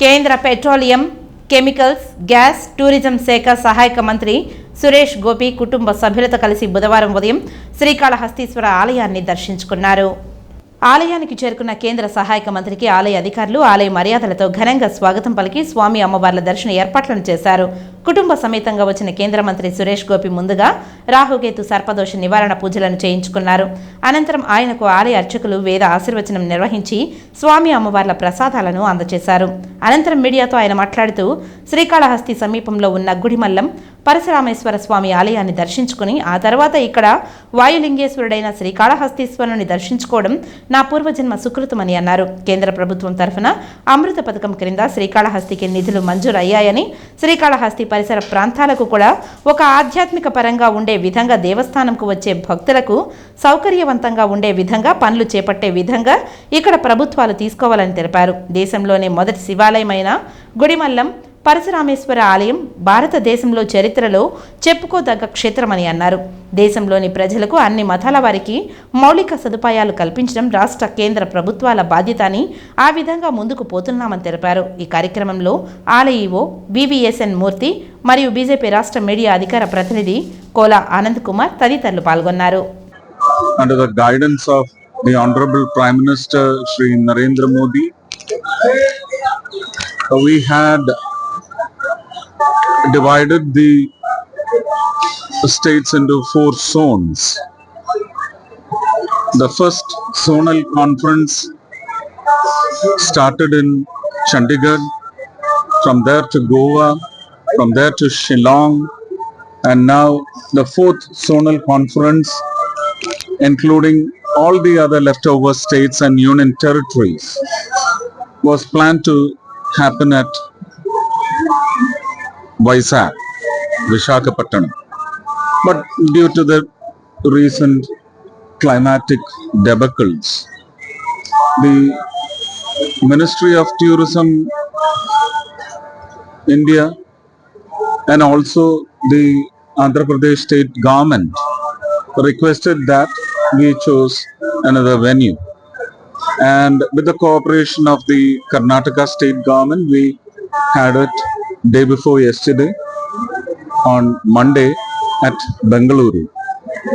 కేంద్ర petroleum chemicals gas tourism శాఖ సహాయక మంత్రి సురేష్ గోపి కుటుంబ సభ్యులతో కలిసి బుధవారం ఉదయం శ్రీకాళహస్తీశ్వర ఆలయాన్ని దర్శించుకున్నారు. ఆలయానికి చేరుకున్న కేంద్ర సహాయక మంత్రికి ఆలయ అధికారులు ఆలయ మర్యాదలతో ఘనంగా స్వాగతం పలికి స్వామి అమ్మవార్ల దర్శన ఏర్పాట్లను చేశారు. కుటుంబ సమేతంగా వచ్చిన కేంద్ర మంత్రి సురేష్ గోపి ముందుగా రాహుకేతు సర్పదోష నివారణ పూజలను చేయించుకున్నారు. అనంతరం ఆయనకు ఆలయ అర్చకులు వేద ఆశీర్వచనం నిర్వహించి స్వామి అమ్మవార్ల ప్రసాదాలను అందజేశారు అనంతరం మీడియాతో ఆయన మాట్లాడుతూ శ్రీకాళహస్తి సమీపంలో ఉన్న గుడిమల్లం పరశురామేశ్వర స్వామి ఆలయాన్ని దర్శించుకుని ఆ తర్వాత ఇక్కడ వాయులింగేశ్వరుడైన శ్రీకాళహస్తీశ్వరుని దర్శించుకోవడం నా పూర్వజన్మ సుకృతమని అన్నారు. కేంద్ర ప్రభుత్వం తరఫున అమృత పథకం క్రింద శ్రీకాళహస్తికి నిధులు మంజూరు అయ్యాయని శ్రీకాళహస్తి పరిసర ప్రాంతాలకు కూడా ఒక ఆధ్యాత్మిక పరంగా ఉండే విధంగా దేవస్థానంకు వచ్చే భక్తులకు సౌకర్యవంతంగా ఉండే విధంగా పనులు చేపట్టే విధంగా ఇక్కడ ప్రభుత్వాలు తీసుకోవాలని తెలిపారు. దేశంలోనే మొదటి శివాలయమైన గుడిమల్లం పరశురామేశ్వర ఆలయం భారతదేశంలో చరిత్రలో చెప్పుకోదగ్గ క్షేత్రమని అన్నారు. దేశంలోని ప్రజలకు అన్ని మతాల వారికి మౌలిక సదుపాయాలు కల్పించడం రాష్ట్ర కేంద్ర ప్రభుత్వాల బాధ్యత అని ఆ విధంగా ముందుకు పోతున్నామని తెలిపారు. ఈ కార్యక్రమంలో ఆలయ బీవీఎస్ఎన్ మూర్తి మరియు బీజేపీ రాష్ట్ర మీడియా అధికార ప్రతినిధి కోలా ఆనంద్ కుమార్ తదితరులు పాల్గొన్నారు. Under the guidance of the Honorable Prime Minister Sri Narendra Modi, we had divided the states into four zones. The first zonal conference started in Chandigarh, from there to Goa, from there to Shillong, and now the fourth zonal conference including all the other leftover states and union territories, was planned to happen at Vizag, Vishakhapatnam. But due to the recent climatic debacles, the Ministry of Tourism India and also the Andhra Pradesh state government requested that we chose another venue. And with the cooperation of the Karnataka state government, we had it day before yesterday on Monday at Bengaluru.